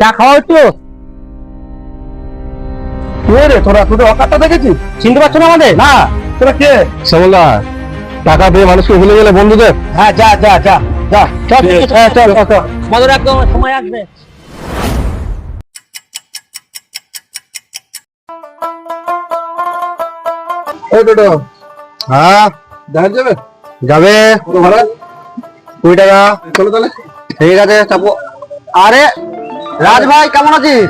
চা খাওয়া একটু কে রে তোরা তোদের অকাতটা দেখেছিস? চিনতে পারছ না আমাদের? না। তোরা কে? শ্যামলা টাকা দিয়ে মানুষকে ভুলে গেলে বন্ধুদের। হ্যাঁ যা যা যা যা। চল। একদম সময় আসবে। টোটো। হ্যাঁ? দেখা যাবে? যাবে। ভাড়া? কুড়ি টাকা। চলো তাহলে। ঠিক আছে চাপো। আরে রাজ ভাই কেমন আছিস?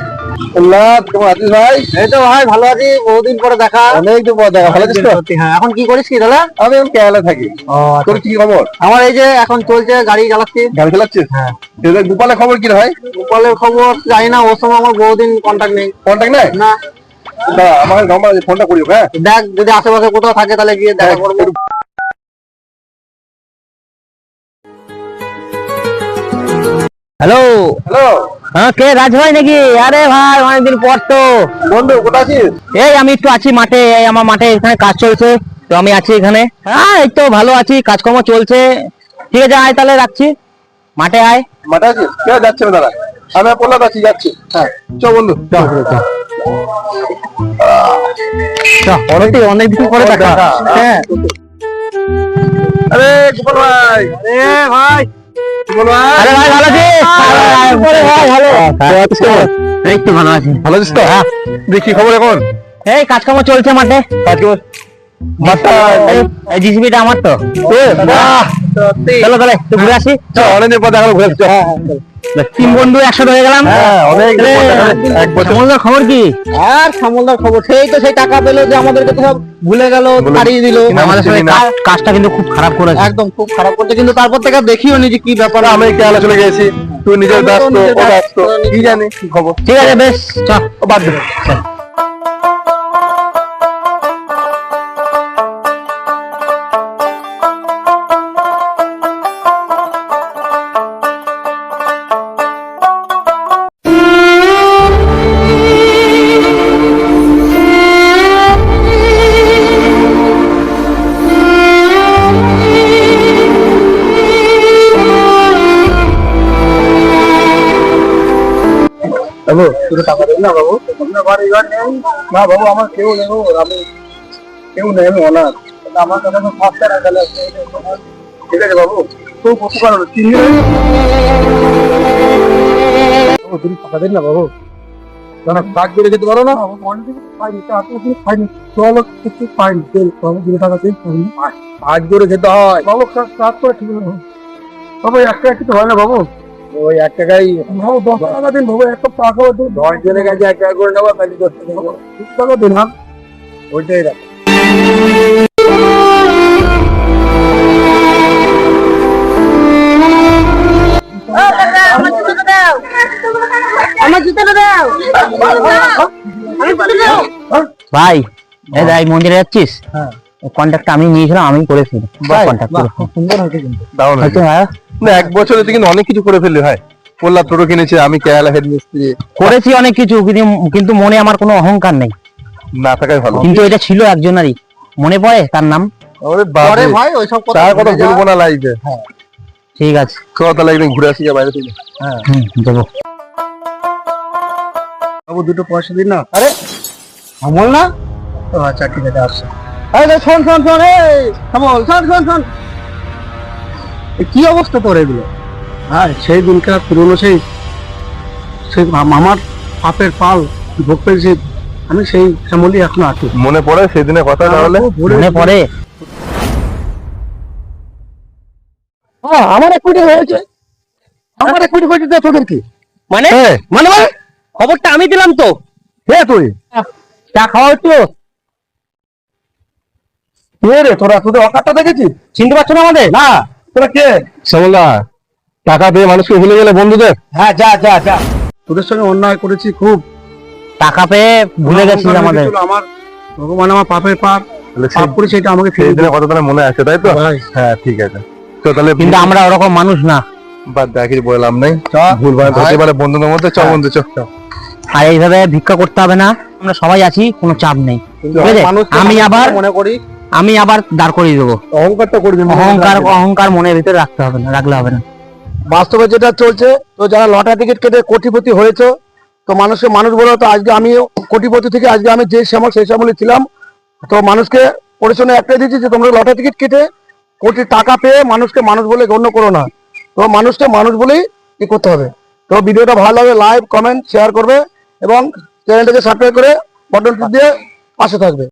আল্লাহ কেমন আছিস ভাই? এই তো ভাই ভালো আছি। বহুদিন পরে দেখা। অনেক দিন দেখা ভালো আছিস তো? হ্যাঁ। এখন কি করিস কি দাদা আমি এখন কেরালা থাকি। তোর কি খবর? আমার এই যে এখন চলছে গাড়ি চালাচ্ছি গাড়ি চালাচ্ছিস? হ্যাঁ। গোপালের খবর কি রে ভাই? গোপালের খবর জানি না ওর সময় আমার বহুদিন কন্ট্যাক্ট নেই। কন্টাক্ট নাই? না। আমাকে নাম্বার ফোনটা করিও হ্যাঁ? দেখ যদি আশেপাশে কোথাও থাকে তাহলে গিয়ে দেখা করব। হ্যালো হ্যালো হ্যাঁ কে? রাজ ভাই নাকি? আরে ভাই অনেকদিন পর তো। বন্ধু কোথায় আছিস? এই আমি একটু আছি মাঠে এই আমার মাঠে এখানে কাজ চলছে তো আমি আছি এখানে। হ্যাঁ এই তো ভালো আছি কাজকর্ম চলছে। ঠিক আছে আয় তাহলে রাখছি। মাঠে আয়। মাঠে আছিস? কে যাচ্ছে না দাঁড়া? আমি পড়লাম আছি যাচ্ছি। হ্যাঁ চ বন্ধু। চ অনেক অনেক দিন পরে দেখা। দেখা। হ্যাঁ। আরে গোপাল ভাই। ভাই। আরে আরে ভাই ভালো ভালো আছিস এই তো ভালো আছি ভালো আছিস তো দেখি খবর এখন এই চলছে মাঠে আজকে মাঠটা জিসিবিটা আমার তো চলো তাহলে ঘুরে আসি চ, অনেকদিন পর দেখা ঘুরে তিন বন্ধু একসাথে হয়ে গেলাম হ্যাঁ, খবর কি আর সমলদার খবর সেই তো সেই টাকা পেল যে আমাদেরকে তো সব ভুলে গেল তাড়িয়ে হারিয়ে দিল আমাদের সাথে কাজটা কিন্তু খুব খারাপ করেছে। একদম খুব খারাপ করছে। কিন্তু তারপর থেকে দেখিও নি যে কি ব্যাপার আমি কেরালা চলে গেছি তুই নিজের ব্যস্ত ও ব্যস্ত। কি জানি কি খবর? ঠিক আছে বেশ চল। ও বাদ দে। বাবু তুই টাকা দেবেন না বাবু। আপনার বাড়ি ঘর নেই। না বাবু আমার কেউ নেই বাবু, আমি কেউ নেই আমি অনাথ। আমার কাছে তো পাঁচ টাকা ঠিক আছে বাবু উপকার হলো তিন তুমি টাকা দেন না বাবু। না কাজ করে খেতে পারো না। করে হয়। বাবু কাজ কাজ করে ঠিক আছে বাবু। এক টাকা কিছু হয় না বাবু। ওই এক টাকাই বাবু দশ টাকা দিন বাবু এক টাকা দিন দশ জনের কাছে এক টাকা করে নেব তাহলে দশ টাকা দিন হ্যাঁ? ওইটাই রাখ। আমার জুতোটা দাও আমার জুতো দাও ভাই এই দেখ মন্দিরে যাচ্ছিস? হ্যাঁ। কন্ট্যাক্ট আমি নিয়েছিলাম আমি করেছি। কন্ট্যাক্ট বাহ, খুব হ্যাঁ না এক বছরে তুই কিন্তু অনেক কিছু করে ফেললি ভাই টোটো কিনেছে আমি হেড মিস্ত্রি। করেছি অনেক কিছু কিন্তু- মনে আমার কোনো অহংকার নেই। না থাকাই ভালো। কিন্তু এটা ছিল একজনেরই। মনে পড়ে তার নাম? ওরে বাবা ভাই ওইসব তার কথা বলব না লাইফে। ঠিক আছে। তাহলে একদিন ঘুরে আসি বাইরে থেকে। হ্যাঁ। দেবো। বাবু দুটো পয়সা দিন না। আরে আমল না? ও আচ্ছা ঠিক আছে আসছে। আরে শোন শোন শোন এই আমল শোন শোন শোন। কি অবস্থা তোর এগুলো? হ্যাঁ সেই দিনকার পুরনো সেই সেই আমার পাপের পাল ভোগ পেয়েছি আমি সেই শ্যামলি এখনও আছি। মনে পড়ে সেদিনের কথা তাহলে? মনে পড়ে। হ্যাঁ আমার এক কোটি হয়েছে। আমার এক কোটি হয়েছে তোদের কি? মানে? হ্যাঁ। মানে মানে? খবরটা আমি দিলাম তো। হে তুই? চা খাওয়া একটু কে রে তোরা তোদের অকাতটা দেখেছিস? চিনতে পারছ না আমাদের? না। তোরা কে? শ্যামলা টাকা দিয়ে মানুষকে ভুলে গেলে বন্ধুদের? হ্যাঁ যা যা যা। তোদের সঙ্গে অন্যায় করেছি খুব। টাকা পেয়ে ভুলে গেছিস আমাদের। আমার ভগবান আমার পাপের পাপ আমাকে মনে আছে তাই তো? হ্যাঁ ঠিক আছে। তো তাহলে কিন্তু আমরা ওরকম মানুষ না। বাদ দেখি বললাম নাই। ভুল হতে পারে বন্ধুদের মধ্যে চ বন্ধু চ আর এইভাবে ভিক্ষা করতে হবে না। আমরা সবাই আছি কোনো চাপ নেই। আমি আবার মনে করি আমি আবার দাঁড় করিয়ে দেবো। অহংকারটা করবি অহংকার অহংকার মনের ভিতরে রাখতে হবে না রাখলে হবে না। বাস্তবে যেটা চলছে তো যারা লটারি টিকিট কেটে কোটিপতি হয়েছে তো মানুষকে মানুষ বলে তো আজকে আমি কোটিপতি থেকে আজকে আমি যে শ্যামল সেই শ্যামলে ছিলাম। তো মানুষকে পরিচয় একটাই দিচ্ছি যে তোমরা লটারি টিকিট কেটে কোটি টাকা পেয়ে মানুষকে মানুষ বলে গণ্য করো না। তো মানুষকে মানুষ বলেই ই করতে হবে। তো ভিডিওটা ভালো লাগে লাইক কমেন্ট শেয়ার করবে এবং চ্যানেলটাকে সাবস্ক্রাইব করে বটন দিয়ে পাশে থাকবে।